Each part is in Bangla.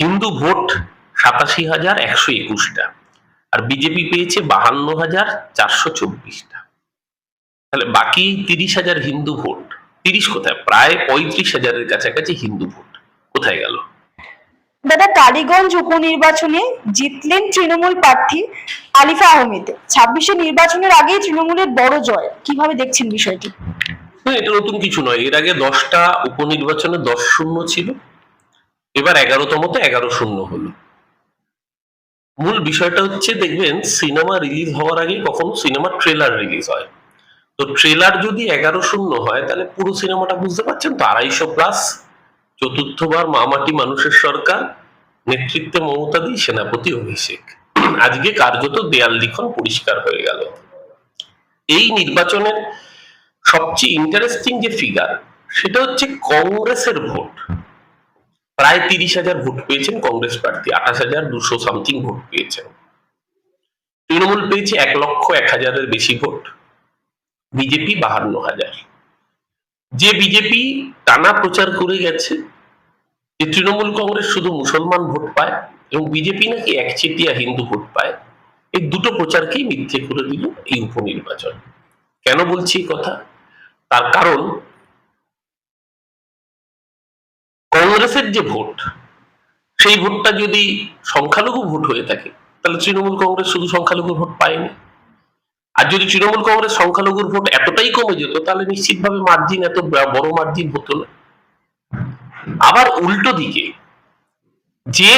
হিন্দু ভোট সাতাশি হাজার একশো একুশটা আর বিজেপি পেয়েছে বাহান্ন হাজার চারশো চব্বিশটা। তাহলে বাকি তিরিশ হাজার হিন্দু ভোট তিরিশ কোথায়? প্রায় পঁয়ত্রিশ হাজারের কাছাকাছি হিন্দু ভোট। কোথায় গেল? দাদা টালিগঞ্জ উপনির্বাচনে জিতলেন তৃণমূল প্রার্থী আলিফা আহমেদ। ছাব্বিশে নির্বাচনের আগেই তৃণমূলের বড় জয়। কীভাবে দেখছেন বিষয়টি? এটা নতুন কিছু নয়। এর আগে দশটা উপনির্বাচনে দশ শূন্য ছিল। এবার এগারোতমতে এগারো শূন্য হলো। মূল বিষয়টা হচ্ছে দেখবেন, সিনেমা রিলিজ হওয়ার আগে কখনো সিনেমার ট্রেলার রিলিজ হয়। তো ট্রেলার যদি এগারো শূন্য হয়, তাহলে পুরো সিনেমাটা বুঝতে পারছেন তো, আড়াইশো প্লাস চতুর্থবার মামাটি মানুষের সরকার, নেতৃত্বে মমতা দি সেনাপতি অভিষেক। আজকে কার্যত দেয়াল লিখন পরিষ্কার হয়ে গেল। এই নির্বাচনের সবচেয়ে ইন্টারেস্টিং যে ফিগার সেটা হচ্ছে কংগ্রেসের ভোট। প্রায় তিরিশ হাজার ভোট পেয়েছেন কংগ্রেস প্রার্থী, আঠাশ হাজার দুশো সামথিং ভোট পেয়েছেন। তৃণমূল পেয়েছে এক লক্ষ এক হাজারের বেশি ভোট। বিজেপি বাহান্ন হাজার। যে বিজেপি টানা প্রচার করে গেছে, যে তৃণমূল কংগ্রেস শুধু মুসলমান ভোট পায় এবং বিজেপি নাকি একচেটিয়া হিন্দু ভোট পায়, এই দুটো প্রচারকেই মিথ্যে করে দিল এই উপনির্বাচন। কেন বলছি কথা? তার কারণ কংগ্রেসের যে ভোট, সেই ভোটটা যদি সংখ্যালঘু ভোট হয়ে থাকে, তাহলে তৃণমূল কংগ্রেস শুধু সংখ্যালঘু ভোট পায়নি। আর যদি তৃণমূল কংগ্রেস সংখ্যালঘুর ভোট এতটাই কমে যেত, তাহলে নিশ্চিতভাবে মার্জিন এত বড় মার্জিন হতো না। আবার উল্টো দিকে, যে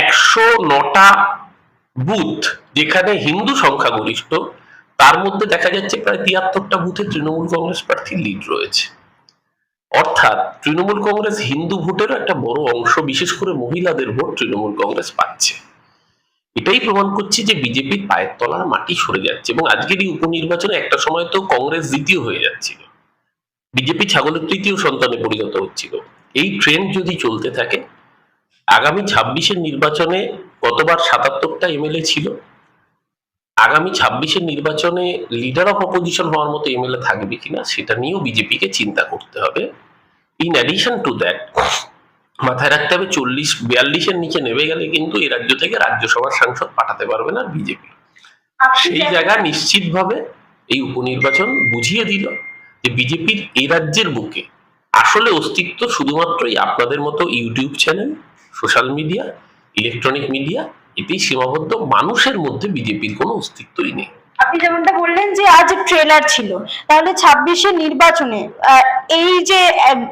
একশো নটা বুথ যেখানে হিন্দু সংখ্যাগরিষ্ঠ, তার মধ্যে দেখা যাচ্ছে প্রায় তিয়াত্তরটা বুথে তৃণমূল কংগ্রেস প্রার্থীর লিড রয়েছে। অর্থাৎ তৃণমূল কংগ্রেস হিন্দু ভোটেরও একটা বড় অংশ, বিশেষ করে মহিলাদের ভোট তৃণমূল কংগ্রেস পাচ্ছে। এটাই প্রমাণ করছে যে বিজেপির পায়ের তলার মাটি সরে যাচ্ছে এবং আজকের এই উপনির্বাচনে একটা সময় তো কংগ্রেস দ্বিতীয় হয়ে যাচ্ছিল। বিজেপি ছাগলের তৃতীয় সন্তানে পরিণত হচ্ছিল। এই ট্রেন্ড যদি চলতে থাকে, আগামী ছাব্বিশের নির্বাচনে গতবার সাতাত্তরটা এমএলএ ছিল? আগামী ছাব্বিশের নির্বাচনে লিডার অফ অপোজিশন হওয়ার মতো এমএলএ থাকবে কিনা সেটা নিয়েও বিজেপিকে চিন্তা করতে হবে। ইন অ্যাডিশন টু দ্যাট মাথায় রাখতে হবে চল্লিশ বিয়াল্লিশের নিচে নেমে গেলে কিন্তু এই রাজ্য থেকে রাজ্যসভার সাংসদ পাঠাতে পারবে না বিজেপি। সেই জায়গা নিশ্চিতভাবে এই উপনির্বাচন বুঝিয়ে দিল যে বিজেপির এই রাজ্যের বুকে আসলে অস্তিত্ব শুধুমাত্রই আপনাদের মতো YouTube channel social media electronic media এতেই সীমাবদ্ধ মানুষের মধ্যে বিজেপির কোনো অস্তিত্বই নেই। আপনি যেমনটা বললেন যে আজ ট্রেলার ছিল তাহলে ছাব্বিশে নির্বাচনে এই যে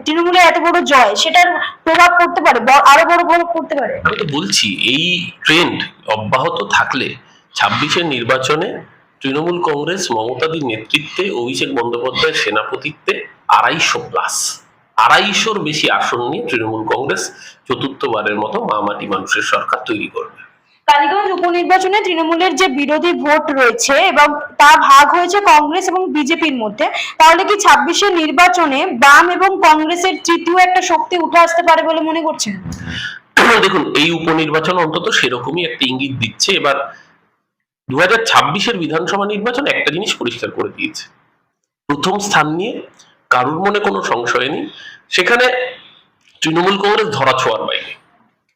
তৃণমূলের এত বড় জয় সেটার প্রভাব পড়তে পারে আরও বড় প্রভাব পড়তে পারে? আমি তো বলছি এই ট্রেন্ড অব্যাহত থাকলে ছাব্বিশের নির্বাচনে তৃণমূল কংগ্রেস মমতাদির নেতৃত্বে অভিষেক বন্দ্যোপাধ্যায়ের সেনাপতিত্বে আড়াইশো প্লাস আড়াইশোর বেশি আসন নিয়ে তৃণমূল কংগ্রেস চতুর্থবারের মতো মামাটি মানুষের সরকার তৈরি করবে। টালিগঞ্জ উপনির্বাচনে তৃণমূলের যে বিরোধী ভোট রয়েছে এবং তা ভাগ হয়েছে কংগ্রেস এবং বিজেপির মধ্যে, তাহলে কি ছাব্বিশের নির্বাচনে বাম এবং কংগ্রেসের তৃতীয় একটা শক্তি উঠে আসতে পারে বলে মনে করছেন? দেখুন, এই উপনির্বাচন অন্তত সেরকমই একটা ইঙ্গিত দিচ্ছে। এবার দু হাজার ছাব্বিশের বিধানসভা নির্বাচন একটা জিনিস পরিষ্কার করে দিয়েছে। প্রথম স্থান নিয়ে কারুর মনে কোনো সংশয় নেই। সেখানে তৃণমূল কংগ্রেস ধরা ছোঁয়ার বাইরে,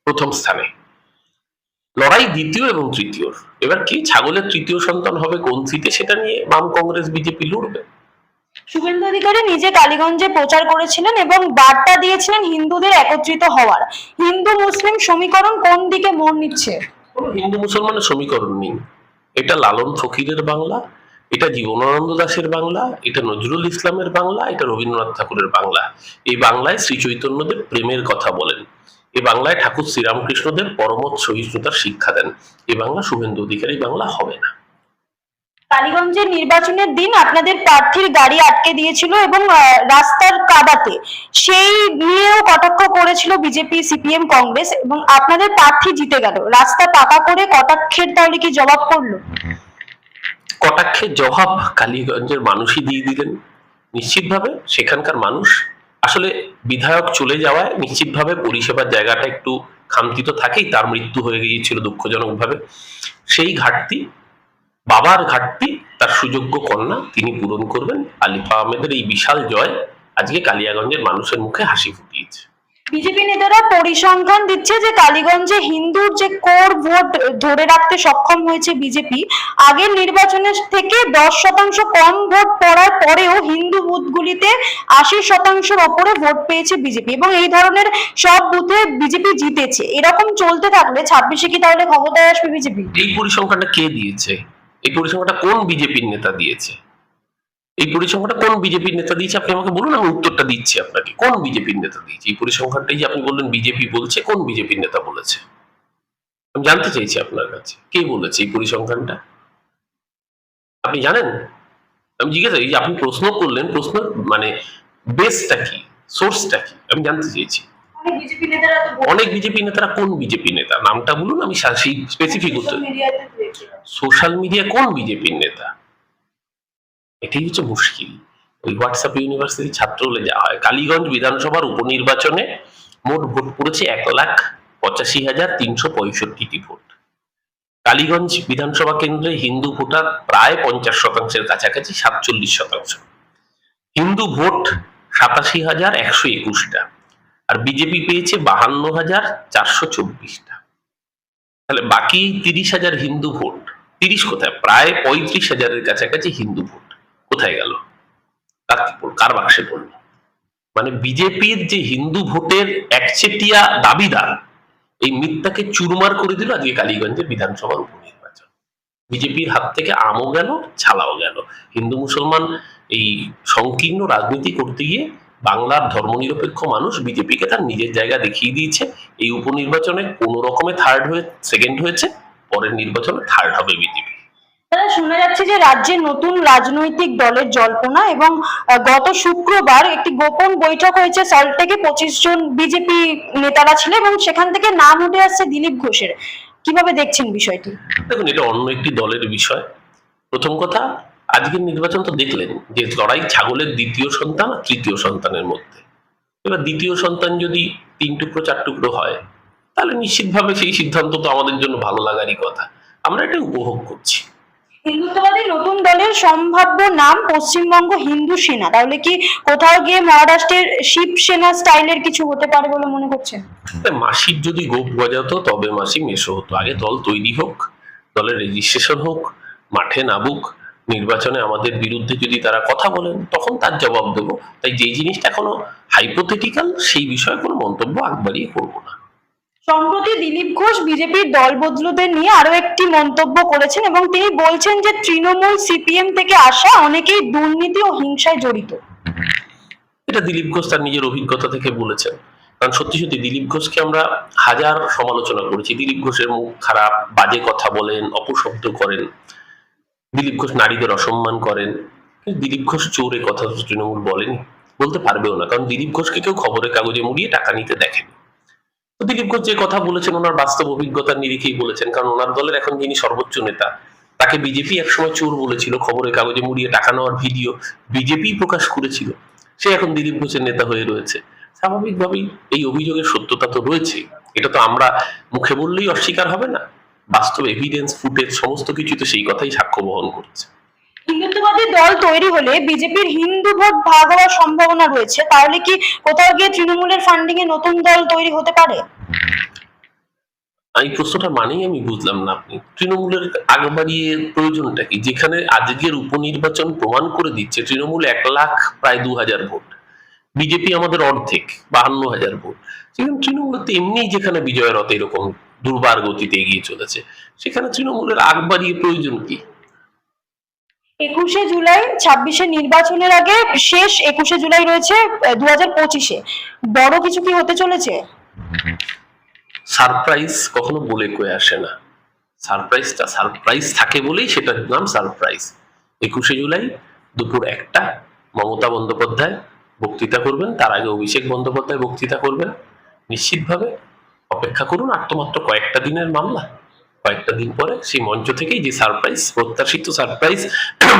প্রথম স্থানে। লড়াই দ্বিতীয় এবং তৃতীয়। এবার কি? ছাগলের তৃতীয় সন্তান হবে কোন সিটে? সেটা নিয়ে বাম কংগ্রেস বিজেপি লড়বে। শুভেন্দু অধিকারী নিজে কালীগঞ্জে প্রচার করেছিলেন এবং বার্তা দিয়েছিলেন হিন্দুদের একত্রিত হওয়ার। হিন্দু মুসলিম সমীকরণ কোন দিকে মোড় নিচ্ছে? হিন্দু মুসলমানের সমীকরণ নেই। এটা লালন ফকিরের বাংলা এটা জীবনানন্দ দাশের বাংলা এটা নজরুল ইসলামের বাংলা এটা রবীন্দ্রনাথ ঠাকুরের বাংলা। এই বাংলায় শ্রী চৈতন্যদের প্রেমের কথা বলেন। এই বাংলায় ঠাকুর শ্রীরামকৃষ্ণদের পরমত সহিষ্ণুতার শিক্ষা দেন। এ বাংলা শুভেন্দু অধিকারী বাংলা হবে না। কালীগঞ্জের নির্বাচনের দিন আপনাদের প্রার্থীর গাড়ি আটকে দিয়েছিল এবং রাস্তার কাদাতে সেই নিয়েও কটাক্ষ করেছিল বিজেপি সিপিএম কংগ্রেস এবং আপনাদের প্রার্থী জিতে গেল। রাস্তা পাকা করে কটাক্ষের তাহলে কি জবাব করল? কটাক্ষের জবাব কালীগঞ্জের মানুষই দিয়ে দিলেন। নিশ্চিতভাবে সেখানকার মানুষ আসলে বিধায়ক চলে যাওয়ায় নিশ্চিতভাবে পরিষেবার জায়গাটা একটু খামতি তো থাকেই, তার মৃত্যু হয়ে গিয়েছিল দুঃখজনকভাবে। সেই ঘাটতি, বাবার ঘাটতি, তার সুযোগ্য কন্যা তিনি পূরণ করবেন। আলিফা আহমেদের এই বিশাল জয় আজকে কালিয়াগঞ্জের মানুষের মুখে হাসি ফুটিয়েছে বিজেপি নেতারা পরিসংখ্যান দিচ্ছে যে কালীগঞ্জে হিন্দুর যে কোর ভোট ধরে রাখতে সক্ষম হয়েছে বিজেপি, আগের নির্বাচনের থেকে দশ শতাংশ কম ভোট পড়ার পরেও হিন্দু বুথগুলিতে আশি শতাংশের ওপরে ভোট পেয়েছে বিজেপি এবং এই ধরনের সব বুথে বিজেপি জিতেছে। এরকম চলতে থাকলে ছাব্বিশে কি তাহলে ক্ষমতায় আসবে বিজেপি? এই পরিসংখ্যানটা কে দিয়েছে? এই পরিসংখ্যানটা কোন বিজেপির নেতা দিয়েছে? এই পরিসংখ্যানটা কোন বিজেপির নেতা দিয়েছে? আপনি আমাকে বলুন আমি উত্তরটা দিচ্ছি আপনাকে। কোন বিজেপির নেতা দিয়েছে? এই পরিসংখ্যানটাই যে আপনি বললেন বিজেপি বলছে কোন বিজেপির নেতা বলেছে? আমি জানতে চাইছি আপনার কাছে। কে বলেছে এই পরিসংখ্যানটা? আপনি জানেন? আমি জিজ্ঞাসা এই যে আপনি প্রশ্ন করলেন প্রশ্ন মানে বেসটা কি? সোর্সটা কি? আমি জানতে চেয়েছি অনেক বিজেপি নেতারা তো অনেক বিজেপি নেতারা কোন বিজেপি নেতা? নামটা বলুন আমি সেই স্পেসিফিক উত্তর সোশ্যাল মিডিয়া কোন বিজেপির নেতা? এটাই হচ্ছে মুশকিল। ওই হোয়াটসঅ্যাপ ইউনিভার্সিটি ছাত্র হলে যা হয়। কালীগঞ্জ বিধানসভার উপনির্বাচনে মোট ভোট পড়েছে এক লাখ পঁচাশি হাজার তিনশো পঁয়ষট্টিটি ভোট। কালীগঞ্জ বিধানসভা কেন্দ্রে হিন্দু ভোটার প্রায় পঞ্চাশ শতাংশের কাছাকাছি, সাতচল্লিশ শতাংশ। হিন্দু ভোট সাতাশি হাজার একশো একুশটা। আর বিজেপি পেয়েছে বাহান্ন হাজার চারশো চব্বিশটা। তাহলে বাকি তিরিশ হাজার হিন্দু ভোট, তিরিশ কোথায়? প্রায় পঁয়ত্রিশ হাজারের কাছাকাছি হিন্দু ভোট। কোথায় গেল? কার বাক্সে পড়ল? মানে বিজেপির যে হিন্দু ভোটের একচেটিয়া দাবিদার, এই মিথ্যাকে চুরমার করে দিল আজকে কালীগঞ্জের বিধানসভার উপনির্বাচন। বিজেপির হাত থেকে আমও গেল, ছালাও গেল। হিন্দু মুসলমান এই সংকীর্ণ রাজনীতি করতে গিয়ে বাংলার ধর্মনিরপেক্ষ মানুষ বিজেপিকে তার নিজের জায়গা দেখিয়ে দিয়েছে। এই উপনির্বাচনে কোনো রকমে থার্ড হয়ে সেকেন্ড হয়েছে, পরের নির্বাচনে থার্ড হবে বিজেপি। শোনা যাচ্ছে যে রাজ্যে নতুন রাজনৈতিক দলের জল্পনা এবং গত শুক্রবার একটি গোপন বৈঠক হয়েছে সল্টলেকে পঁচিশ জন বিজেপি নেতারা ছিল এবং সেখান থেকে নাম উঠে আসছে দিলীপ ঘোষের। কীভাবে দেখছেন বিষয়টি? দেখুন, এটা অন্য একটি দলের বিষয়। প্রথম কথা, আজকের নির্বাচন তো দেখলেন যে লড়াই ছাগলের দ্বিতীয় সন্তান আর তৃতীয় সন্তানের মধ্যে। এবার দ্বিতীয় সন্তান যদি তিন টুকরো, চার টুকরো হয়, তাহলে নিশ্চিতভাবে সেই সিদ্ধান্ত তো আমাদের জন্য ভালো লাগারই কথা। আমরা এটা উপভোগ করছি। হিন্দুত্ববাদী নতুন দলের সম্ভাব্য নাম পশ্চিমবঙ্গ হিন্দু সেনা। তাহলে কি কোথাও গিয়ে মহারাষ্ট্রের শিবসেনা স্টাইলের কিছু হতে পারে বলে মনে তাই মাসির যদি গোপ গজাতো, তবে মাসি মেশো হতো। আগে দল তৈরি হোক, দলের রেজিস্ট্রেশন হোক, মাঠে নামুক, নির্বাচনে আমাদের বিরুদ্ধে যদি তারা কথা বলেন, তখন তার জবাব দেবো। তাই যে জিনিসটা এখনও হাইপোথেটিক্যাল সেই বিষয়ে কোনো মন্তব্য আগবাড়িয়ে করব না। সম্প্রতি দিলীপ ঘোষ বিজেপির দল বদলুদের নিয়ে আরও একটি মন্তব্য করেছেন এবং তিনি বলছেন যে তৃণমূল সিপিএম থেকে আসা অনেকেই দুর্নীতি ও হিংসায় জড়িত। এটা দিলীপ ঘোষ তার নিজের অভিজ্ঞতা থেকে বলেছেন। কারণ সত্যি সত্যি দিলীপ ঘোষকে আমরা হাজার সমালোচনা করেছি। দিলীপ ঘোষের মুখ খারাপ, বাজে কথা বলেন, অপশব্দ করেন। দিলীপ ঘোষ নারীদের অসম্মান করেন। দিলীপ ঘোষ চোরে কথা তৃণমূল বলেনি। বলতে পারবেও না। কারণ দিলীপ ঘোষকে কেউ খবরের কাগজে মুড়িয়ে টাকা নিতে দেখেনি। দিলীপ ঘোষ যে কথা বলেছেন, ওনার বাস্তব অভিজ্ঞতার নিরিখেই বলেছেন। কারণ ওনার দলের এখন যিনি সর্বোচ্চ নেতা, তাকে বিজেপি একসময় চোর বলেছিল, খবরের কাগজে মুড়িয়ে টাকা নেওয়ার ভিডিও বিজেপি প্রকাশ করেছিল। সে এখন দিলীপ ঘোষের নেতা হয়ে রয়েছে। স্বাভাবিকভাবেই এই অভিযোগের সত্যতা তো রয়েছে। এটা তো আমরা মুখে বললেই অস্বীকার হবে না। বাস্তব এভিডেন্স ফুটেজ সমস্ত কিছু তো সেই কথাই সাক্ষ্য বহন করছে। দল তৈরি হলে বিজেপির হিন্দু ভোট ভাগ হওয়ার সম্ভাবনা রয়েছে। তাহলে কি কোথাও গিয়ে তৃণমূলের ফান্ডিং এ নতুন দল তৈরি হতে পারে? এই প্রশ্নটার মানেই আমি বুঝলাম না আপনি। তৃণমূলের আগে বাড়িয়ে প্রয়োজনটা কি? যেখানে আজকের উপনির্বাচন প্রমাণ করে দিচ্ছে, তৃণমূল এক লাখ, প্রায় দু হাজার ভোট। বিজেপি আমাদের অর্ধেক, বাহান্ন হাজার ভোট। সেখানে তৃণমূল তো এমনিই যেখানে বিজয়ের রথ এরকম দুর্বার গতিতে এগিয়ে চলেছে, সেখানে তৃণমূলের আগ বাড়িয়ে প্রয়োজন কি? একুশে জুলাই, ছাব্বিশে নির্বাচনের আগে শেষ একুশে জুলাই রয়েছে দু হাজার বড় কিছু কি হতে চলেছে? সারপ্রাইজ কখনো বলে কয়ে আসে না। সারপ্রাইজটা সারপ্রাইজ থাকে বলেই সেটার নাম সারপ্রাইজ। একুশে জুলাই, দুপুর একটা, মমতা বন্দ্যোপাধ্যায় বক্তৃতা করবেন, তার আগে অভিষেক বন্দ্যোপাধ্যায় বক্তৃতা করবেন। নিশ্চিতভাবে অপেক্ষা করুন, আর তো মাত্র কয়েকটা দিনের মামলা। কয়েকটা দিন পরে সেই মঞ্চ থেকেই যে সারপ্রাইজ, প্রত্যাশিত সারপ্রাইজ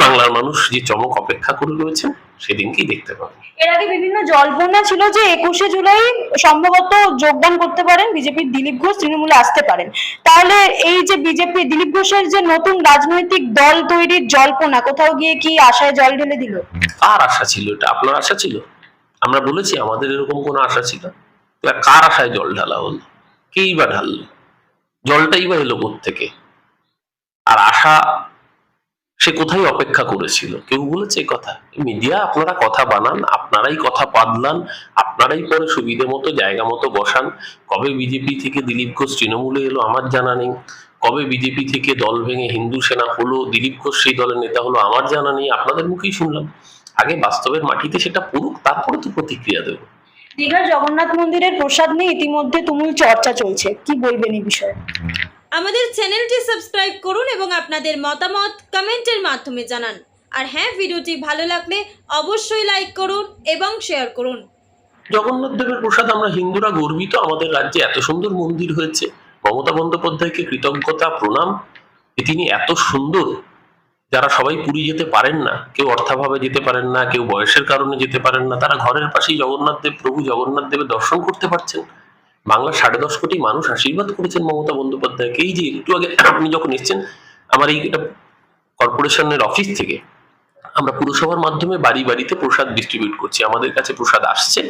বাংলার মানুষ যে চমক অপেক্ষা করে রয়েছেন সেদিনকেই দেখতে পাবেন এর আগে বিভিন্ন জল্পনা ছিল যে একুশে জুলাই সম্ভবত যোগদান করতে পারেন বিজেপির দিলীপ ঘোষ তৃণমূলে আসতে পারেন। তাহলে এই যে বিজেপি দিলীপ ঘোষের যে নতুন রাজনৈতিক দল তৈরির জল্পনা কোথাও গিয়ে কি আশায় জল ঢেলে দিল? কার আশা ছিল এটা? আপনার আশা ছিল? আমরা বলেছি আমাদের এরকম কোনো আশা ছিল। কার আশায় জল ঢালা হলো? কেই বা ঢাললো? জলটাই বা এলো থেকে আর আশা সে কোথায় অপেক্ষা করেছিল? কেউ বলেছে কথা। মিডিয়া আপনারা কথা বানান, আপনারাই কথা পাদলান আপনারাই পরে সুবিধে মতো, জায়গা মতো বসান। কবে বিজেপি থেকে দিলীপ ঘোষ তৃণমূলে এলো আমার জানা নেই। কবে বিজেপি থেকে দল ভেঙে হিন্দু সেনা হলো, দিলীপ ঘোষ সেই দলের নেতা হলো আমার জানা নেই, আপনাদের মুখেই শুনলাম। আগে বাস্তবের মাটিতে সেটা পড়ুক, তারপরে তো প্রতিক্রিয়া দেবো। দীঘার জগন্নাথ মন্দিরের প্রসাদ নিয়ে ইতিমধ্যে তুমুল চর্চা চলছে। কি বলবেন এই বিষয়ে? আমাদের চ্যানেলটি সাবস্ক্রাইব করুন এবং আপনাদের মতামত কমেন্টের মাধ্যমে জানান। আর হ্যাঁ ভিডিওটি ভালো লাগলে অবশ্যই লাইক করুন এবং শেয়ার করুন। জগন্নাথ দেবের প্রসাদ আমরা হিন্দুরা গর্বিত। আমাদের রাজ্যে এত সুন্দর মন্দির হয়েছে। মমতা বন্দ্যোপাধ্যায়কে কৃতজ্ঞতা, প্রণাম। তিনি এত সুন্দর। যারা সবাই পুরী যেতে পারেন না, কেউ অর্থাভাবে যেতে পারেন না, কেউ বয়সের কারণে যেতে পারেন না, তারা ঘরের পাশেই জগন্নাথ দেব, প্রভু জগন্নাথ দেবের দর্শন করতে পারছেন। বাংলার সাড়ে দশ কোটি মানুষ আশীর্বাদ করেছেন মমতা বন্দ্যোপাধ্যায়কে। এই যে একটু আগে আপনি যখন এসছেন, আমার এই কর্পোরেশনের অফিস থেকে আমরা পুরসভার মাধ্যমে বাড়ি বাড়িতে প্রসাদ ডিস্ট্রিবিউট করছি। আমাদের কাছে প্রসাদ আসছে।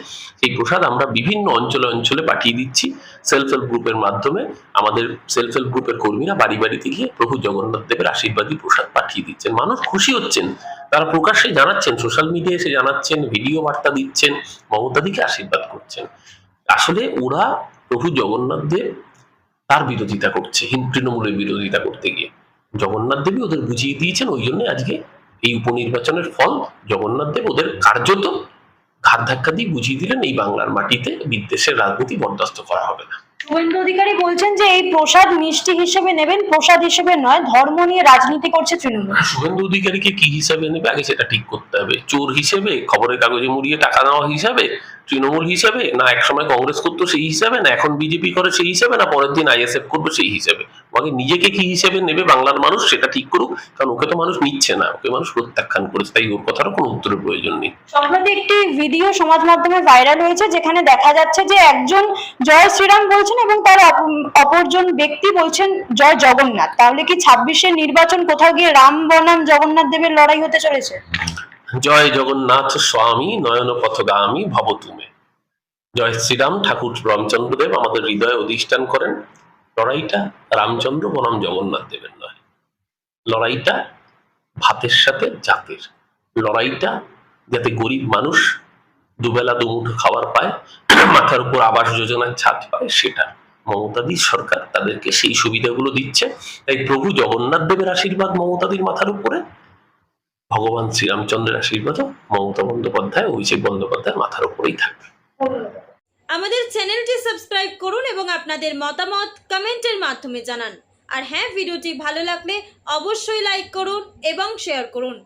সেই প্রসাদ আমরা বিভিন্ন অঞ্চলে অঞ্চলে পাঠিয়ে দিচ্ছি। সেলফ হেল্প গ্রুপের মাধ্যমে আমাদের সেলফ হেল্প গ্রুপের কর্মীরা বাড়ি বাড়িতে গিয়ে প্রভু জগন্নাথ দেবের আশীর্বাদী প্রসাদ পাঠিয়ে দিচ্ছেন। মানুষ খুশি হচ্ছেন। তারা প্রকাশ্যে জানাচ্ছেন সোশ্যাল মিডিয়ায় এসে জানাচ্ছেন ভিডিও বার্তা দিচ্ছেন মমতাদিকে আশীর্বাদ করছেন। আসলে ওরা প্রভু জগন্নাথ দেব তার বিরোধিতা করছে হিন্দু তৃণমূলের বিরোধিতা করতে গিয়ে। জগন্নাথ দেবী ওদের বুঝিয়ে দিয়েছেন ওই জন্য আজকে এই উপনির্বাচনের ফল জগন্নাথ দেব ওদের কার্যত ঘাত ধাক্কা দিয়ে বুঝিয়ে দিলেন এই বাংলার মাটিতে বিদ্বেষের রাজনীতি বরদাস্ত করা হবে না। শুভেন্দু অধিকারী বলছেন যে এই প্রসাদ মিষ্টি হিসেবে নেবেন প্রসাদ হিসেবে নয় ধর্ম নিয়ে রাজনীতি করছে তৃণমূল। শুভেন্দু অধিকারীকে কি হিসাবে নেবে? আগে সেটা ঠিক করতে হবে। চোর হিসেবে খবরের কাগজে মুড়িয়ে টাকা নেওয়া হিসাবে তৃণমূল হিসাবে? না একসময় কংগ্রেস করতো সেই হিসাবে? না এখন বিজেপি করে সেই হিসাবে? না পরের দিন আইএসএফ করবে সেই হিসাবে? আগে নিজেকে কি হিসেবে নেবে বাংলার মানুষ, সেটা ঠিক করুক, কারণ ওকে তো মানুষ নিচ্ছে না। ওকে মানুষ প্রত্যাখ্যান করেছে, তাই ওর কথারও কোনো উত্তরের প্রয়োজন নেই। সম্প্রতি একটি ভিডিও সমাজ মাধ্যমে ভাইরাল হয়েছে, যেখানে দেখা যাচ্ছে যে একজন জয় শ্রীরাম বলছেন এবং তার অপরজন ব্যক্তি বলছেন জয় জগন্নাথ। তাহলে কি ছাব্বিশের নির্বাচন কোথাও গিয়ে রাম বনাম জগন্নাথ দেবের লড়াই হতে চলেছে? জয় জগন্নাথ স্বামী নয়ন পথগামী ভব তুমে জয় শ্রীরাম ঠাকুর রামচন্দ্রদেব আমাদের হৃদয়ে অধিষ্ঠান করেন। লড়াইটা রামচন্দ্র বনাম জগন্নাথ দেবের নয়। লড়াইটা ভাতের সাথে জাতের। লড়াইটা যাতে গরিব মানুষ দুবেলা দুমুঠো খাবার পায়, মাথার উপর আবাস যোজনার ছাদ পায়, সেটা মমতাদির সরকার তাদেরকে সেই সুবিধাগুলো দিচ্ছে। তাই প্রভু জগন্নাথ দেবের আশীর্বাদ মমতাদির মাথার উপরে। ভগবান শ্রীরামচন্দ্রের আশীর্বাদ মমতা বন্দ্যোপাধ্যায় অভিষেক বন্দ্যোপাধ্যায়ের মাথার উপরেই থাকবে। আমাদের চ্যানেলটি সাবস্ক্রাইব করুন এবং আপনাদের মতামত কমেন্টের মাধ্যমে জানান। আর হ্যাঁ ভিডিওটি ভালো লাগলে অবশ্যই লাইক করুন এবং শেয়ার করুন।